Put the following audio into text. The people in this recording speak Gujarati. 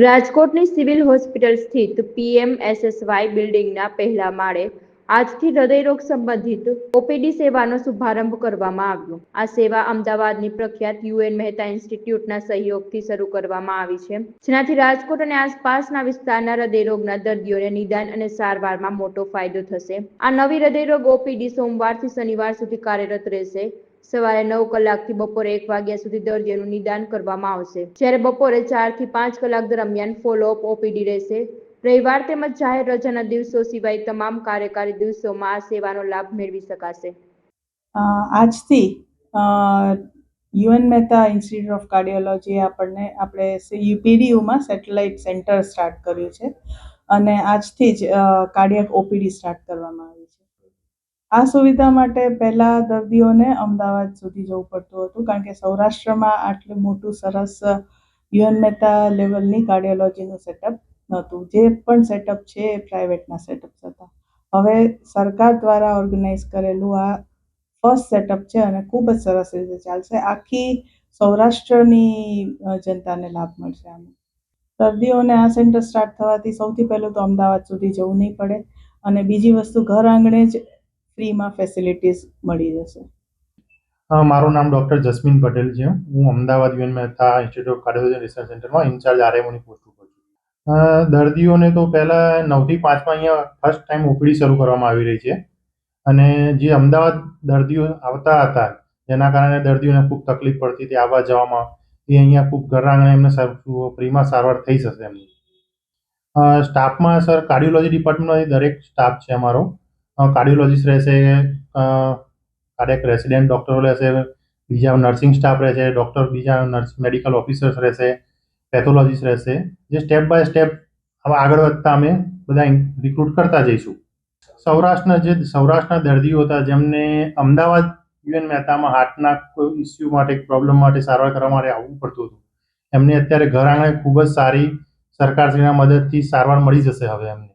રાજકોટની સિવિલ હોસ્પિટલ સ્થિત પીએમએસએસવાય બિલ્ડિંગના પહેલા માળે આજથી હૃદયરોગ સંબંધિત ઓપીડી સેવાનો શુભારંભ કરવામાં આવ્યો. આ સેવા અમદાવાદની પ્રખ્યાત યુએન મહેતા ઇન્સ્ટિટ્યૂટના સહયોગથી શરૂ કરવામાં આવી છે, જેનાથી રાજકોટ અને આસપાસના વિસ્તારના હૃદયરોગના દર્દીઓને નિદાન અને સારવારમાં મોટો ફાયદો થશે. આ નવી હૃદયરોગ ઓપીડી સોમવારથી શનિવાર સુધી કાર્યરત રહેશે. સવારે નવ કલાકથી બપોરે એક વાગ્યા સુધી દર્દીઓનું નિદાન કરવામાં આવશે. જ્યારે બપોરે ચારથી પાંચ કલાક દરમિયાન ફોલોઅપ ઓપીડી રહેશે. રવિવાર તેમજ જાહેર રજાના દિવસો સિવાય તમામ કાર્યકારી દિવસોમાં આ સેવાનો લાભ મેળવી શકાશે. આજથી UN Mehta institute of cardiology આપણને, આપણે યુપીડીયુમાં સેટેલાઇટ સેન્ટર સ્ટાર્ટ કર્યું છે. અને આજથી જ કાર્ડિયક ઓપીડી સ્ટાર્ટ કરવામાં આ સુવિધા માટે પહેલાં દર્દીઓને અમદાવાદ સુધી જવું પડતું હતું, કારણ કે સૌરાષ્ટ્રમાં આટલું મોટું સરસ યુએન મહેતા લેવલની કાર્ડિયોલોજીનું સેટઅપ નહોતું. જે પણ સેટઅપ છે એ પ્રાઇવેટના સેટઅપ્સ હતા. હવે સરકાર દ્વારા ઓર્ગેનાઇઝ કરેલું આ ફર્સ્ટ સેટઅપ છે અને ખૂબ જ સરસ રીતે ચાલશે. આખી સૌરાષ્ટ્રની જનતાને લાભ મળશે આનો. દર્દીઓને આ સેન્ટર સ્ટાર્ટ થવાથી સૌથી પહેલું તો અમદાવાદ સુધી જવું નહીં પડે અને બીજી વસ્તુ, ઘર આંગણે જ ફ્રીમાં ફેસિલિટીઝ મળી જશે. મારું નામ ડૉક્ટર જસ્મીન પટેલ છે. હું Ahmedabad UN Mehta institute of cardiology research સેન્ટરમાં ઇન્ચાર્જ આરએમઓની પોસ્ટ ઉપર છું. દર્દીઓને તો પહેલાં નવથી પાંચમાં અહીંયા ફર્સ્ટ ટાઈમ ઓપીડી શરૂ કરવામાં આવી રહી છે. અને જે અમદાવાદ દર્દીઓ આવતા હતા, જેના કારણે દર્દીઓને ખૂબ તકલીફ પડતી હતી, આવવા જવામાં, એ અહીંયા ખૂબ ઘર આંગણે એમને ફ્રીમાં સારવાર થઈ જશે એમની. સ્ટાફમાં સર કાર્ડિયોલોજી ડિપાર્ટમેન્ટમાંથી દરેક સ્ટાફ છે અમારો. કાર્ડિયોલોજીસ્ટ રહેશે કાર્ડિયક રેસિડેન્ટ ડૉક્ટરો રહેશે, બીજા નર્સિંગ સ્ટાફ રહેશે ડૉક્ટર બીજા નર્સ મેડિકલ ઓફિસર્સ રહેશે પેથોલોજીસ્ટ રહેશે. જે સ્ટેપ બાય સ્ટેપ હવે આગળ વધતા અમે બધા રિક્રુટ કરતા જઈશું. સૌરાષ્ટ્રના જે, સૌરાષ્ટ્રના દર્દીઓ હતા, જેમને અમદાવાદ યુએન મહેતામાં હાર્ટના કોઈ ઇસ્યુ માટે પ્રોબ્લેમ માટે સારવાર કરવા માટે આવવું પડતું હતું, એમને અત્યારે ઘર આંગણે ખૂબ જ સારી સરકારશ્રીના મદદથી સારવાર મળી જશે હવે એમને.